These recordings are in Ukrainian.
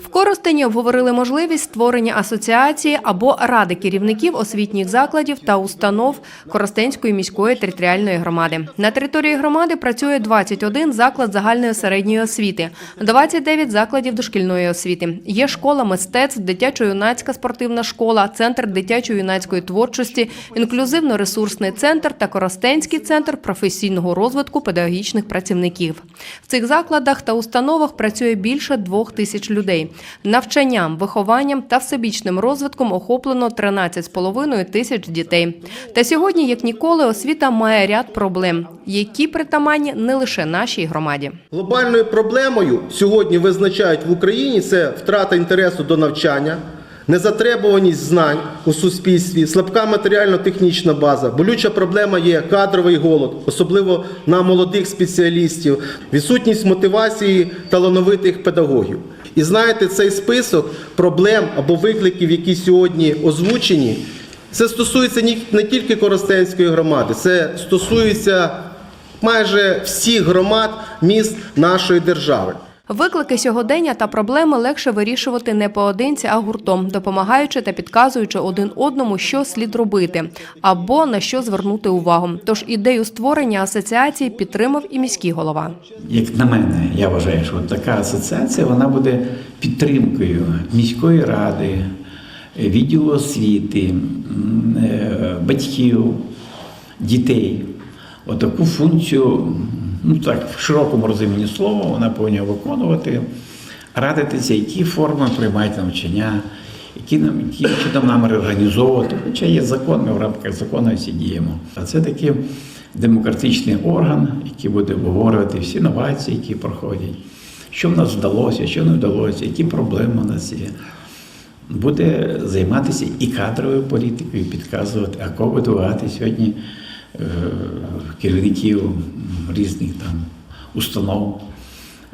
В Коростені обговорили можливість створення асоціації або ради керівників освітніх закладів та установ Коростенської міської територіальної громади. На території громади працює 21 заклад загальної середньої освіти, 29 закладів дошкільної освіти. Є школа мистецтв, дитячо-юнацька спортивна школа, центр дитячо-юнацької творчості, інклюзивно-ресурсний центр та Коростенський центр професійного розвитку педагогічних працівників. В цих закладах та установах працює більше двох тисяч людей. Навчанням, вихованням та всебічним розвитком охоплено 13,5 тисяч дітей. Та сьогодні, як ніколи, освіта має ряд проблем, які притаманні не лише нашій громаді. Глобальною проблемою сьогодні визначають в Україні це втрата інтересу до навчання, незатребуваність знань у суспільстві, слабка матеріально-технічна база. Болюча проблема є кадровий голод, особливо на молодих спеціалістів, відсутність мотивації талановитих педагогів. І знаєте, цей список проблем або викликів, які сьогодні озвучені, це стосується не тільки Коростенської громади, це стосується майже всіх громад міст нашої держави. Виклики сьогодення та проблеми легше вирішувати не поодинці, а гуртом, допомагаючи та підказуючи один одному, що слід робити або на що звернути увагу. Тож ідею створення асоціації підтримав і міський голова. Як на мене, я вважаю, що така асоціація вона буде підтримкою міської ради, відділу освіти, е, батьків, дітей. Отаку функцію, ну так, в широкому розумінні слова, вона повинна виконувати, радитися, які форми приймають навчання, які нам які нам реорганізовувати. Хоча є закон, ми в рамках закону всі діємо. А це такий демократичний орган, який буде обговорювати всі новації, які проходять, що в нас вдалося, що не вдалося, які проблеми у нас є. Буде займатися і кадровою політикою, і підказувати, а кого будувати сьогодні керівників різних там установ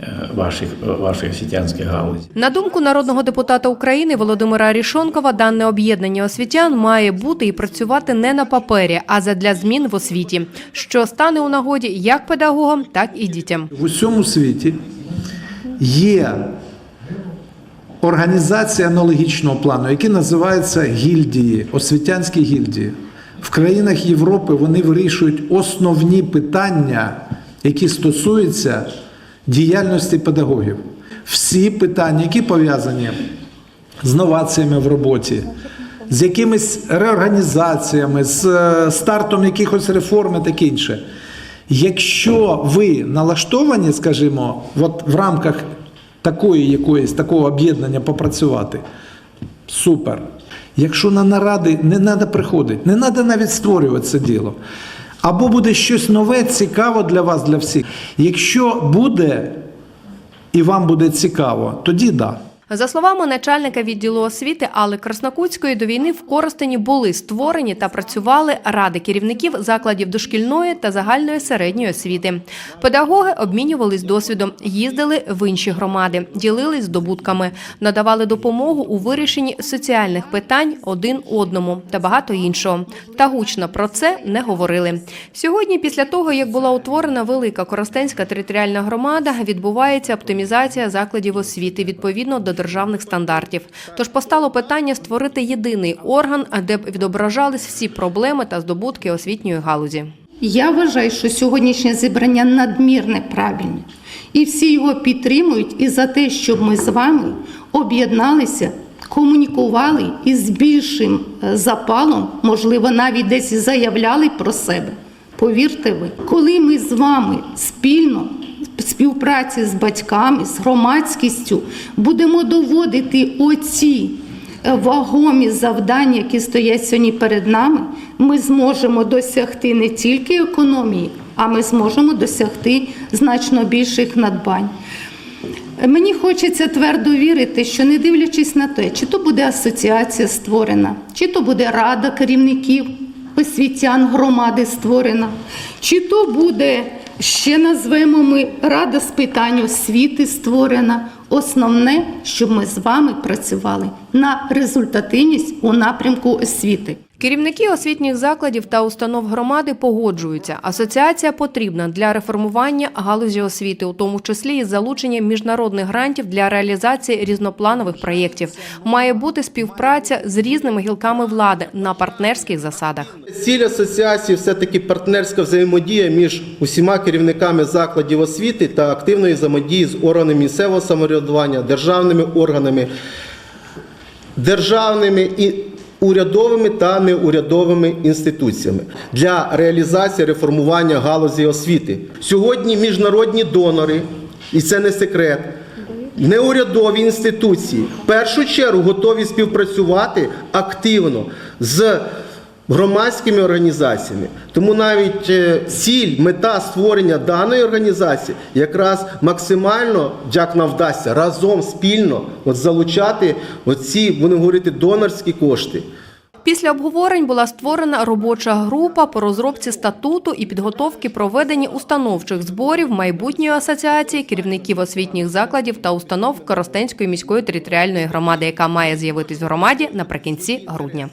е, ваших, вашої освітянської галузі. На думку народного депутата України Володимира Рішонкова, дане об'єднання освітян має бути і працювати не на папері, а задля змін в освіті, що стане у нагоді як педагогам, так і дітям. В усьому світі є організації аналогічного плану, які називаються гільдії, освітянські гільдії. В країнах Європи вони вирішують основні питання, які стосуються діяльності педагогів. Всі питання, які пов'язані з новаціями в роботі, з якимись реорганізаціями, з е, стартом якихось реформ і таке інше. Якщо ви налаштовані, скажімо, от в рамках такої якоїсь такого об'єднання попрацювати, супер. Якщо на наради не треба приходити, не треба навіть створювати це діло. Або буде щось нове, цікаво для вас, для всіх. Якщо буде і вам буде цікаво, тоді да. За словами начальника відділу освіти Алли Краснокутської, до війни в Коростені були створені та працювали ради керівників закладів дошкільної та загальної середньої освіти. Педагоги обмінювались досвідом, їздили в інші громади, ділились здобутками, надавали допомогу у вирішенні соціальних питань один одному та багато іншого. Та гучно про це не говорили. Сьогодні, після того як була утворена велика Коростенська територіальна громада, відбувається оптимізація закладів освіти відповідно до державних стандартів. Тож постало питання створити єдиний орган, де б відображались всі проблеми та здобутки освітньої галузі. Я вважаю, що сьогоднішнє зібрання надмірне правильне. І всі його підтримують і за те, щоб ми з вами об'єдналися, комунікували і з більшим е, запалом, можливо, навіть десь заявляли про себе. Повірте ви, коли ми з вами спільно співпраці з батьками, з громадськістю будемо доводити оці е, вагомі завдання, які стоять сьогодні перед нами, ми зможемо досягти не тільки економії, а ми зможемо досягти значно більших надбань. Мені хочеться твердо вірити, що не дивлячись на те, чи то буде асоціація створена, чи то буде рада керівників освітян громади створена, чи то буде ще назвемо ми рада з питань освіти створена. Основне, щоб ми з вами працювали на результативність у напрямку освіти. Керівники освітніх закладів та установ громади погоджуються. Асоціація потрібна для реформування галузі освіти, у тому числі із залученням міжнародних грантів для реалізації різнопланових проєктів. Має бути співпраця з різними гілками влади на партнерських засадах. Ціль асоціації все-таки партнерська взаємодія між усіма керівниками закладів освіти та активної взаємодії з органами місцевого самоврядування, державними органами, державними і урядовими та неурядовими інституціями для реалізації реформування галузі освіти. Сьогодні міжнародні донори, і це не секрет. Неурядові інституції в першу чергу готові співпрацювати активно з громадськими організаціями. Тому навіть е, ціль, мета створення даної організації якраз максимально, як нам вдасться, разом спільно от залучати оці, будемо говорити, донорські кошти. Після обговорень була створена робоча група по розробці статуту і підготовки проведення установчих зборів майбутньої асоціації керівників освітніх закладів та установ Коростенської міської територіальної громади, яка має з'явитись в громаді наприкінці грудня.